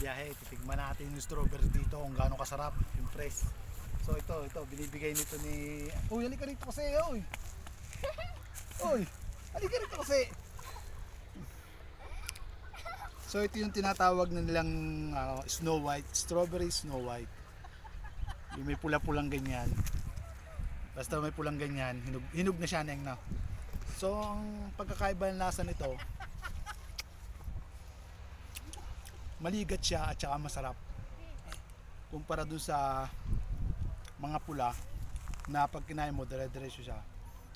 biyahe. Titigman natin yung strawberry dito kung gaano kasarap, yung. So ito, ito, binibigay nito ni... Uy, halika rito kasi, uy! Uy, halika rito kasi! So ito yung tinatawag na nilang ah, Snow White, strawberry Snow White. Yung may pula-pulang ganyan. Basta may pulang ganyan, hinog, hinog na siya neng na. So ang pagkakaiba ng lasa nito, maligat siya at saka masarap. Kumpara dun sa mga pula na pag kinain mo, dire-diretso siya.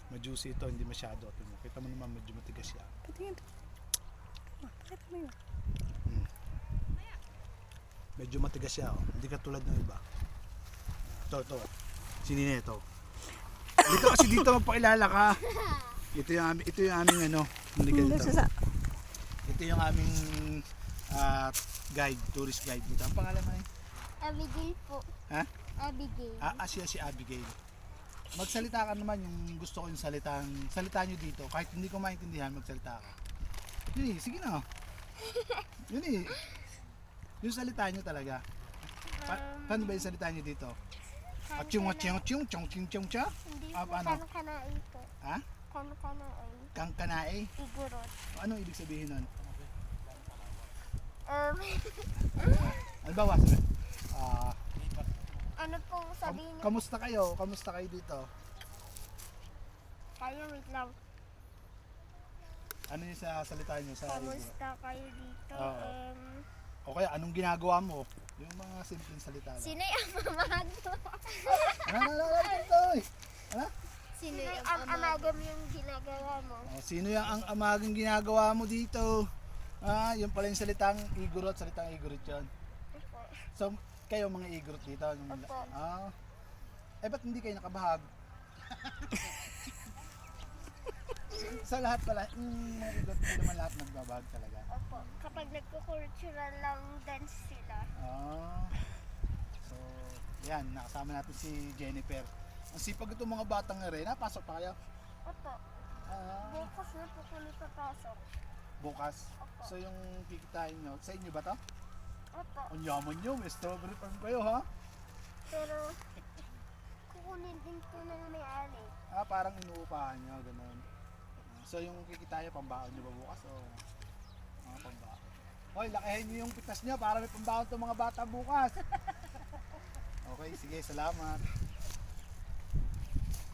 Ma-juicy ito, hindi masyado. Tingnan mo, Kita mo naman medyo matigas siya. Patingin. Pakita mo yun. Medyo matigas siya, oh. hindi katulad ng iba. Ito, ito. Sinine ito. Dito kasi dito magpakilala ka. Ito yung ito yung aming ano, Hmm, dito. sa- Ito yung aming ah, guide, tourist guide dito. Ang pangalan mo eh? Abigail po. Ha? Abigail. Ah, ah, siya si Abigail. Magsalita ka naman yung gusto ko yung salitang, salita nyo dito. Kahit hindi ko maintindihan, magsalita ka. Yun eh, sige na. Yun eh. Yung salita nyo talaga. Pa paano ba yung salita nyo dito? Achung, achung, achung, chong, chong, chong, cha? Hindi Ah, po, paano? kano-kanoin po. Ha? Kano-kanoin. Kang kanae? Igurot. Ano ibig sabihin nun? Um, Ano ba, sabi? Ah, ano pong kam- sabihin niyo? kamusta kayo? Kamusta kayo dito? Kayo, wait lang. Ano yung sa salita nyo sa Kamusta kayo dito? Oo. Um, O kaya, anong ginagawa mo? Yung mga simpleng salita lang. sino yung amamag mo? Ano, ano, ano, ano? Ano? Sino yung am amagam yung ginagawa mo? Oh, sino yung ang amagang ginagawa mo dito? Ah, yung pala yung salitang igurot, salitang igurot yun. Opo. So, kayo mga igurot dito? Yung, Opo. ah, eh ba't hindi kayo nakabahag? sa lahat pala, mm, mga igurot, hindi naman lahat nagbabahag talaga. Opo. Kapag nagko-cultural lang dance sila. Ah, so, yan, nakasama natin si Jennifer. Ang sipag itong mga batang nga rin, napasok pa kayo? Opo. Ah, Bukas na po kami papasok. Bukas. Opo. So yung kikitain nyo, sa inyo ba to? Opo. Ang yaman nyo, may strawberry farm kayo ha? Pero, kukunin din po ng may-ari. Ah, parang inuupahan nyo, ganun. So yung kikitain nyo, pambaon nyo ba bukas o mga pambaon? Hoy, lakihin nyo yung pitas nyo para may pambaon itong mga bata bukas. Okay, sige, salamat.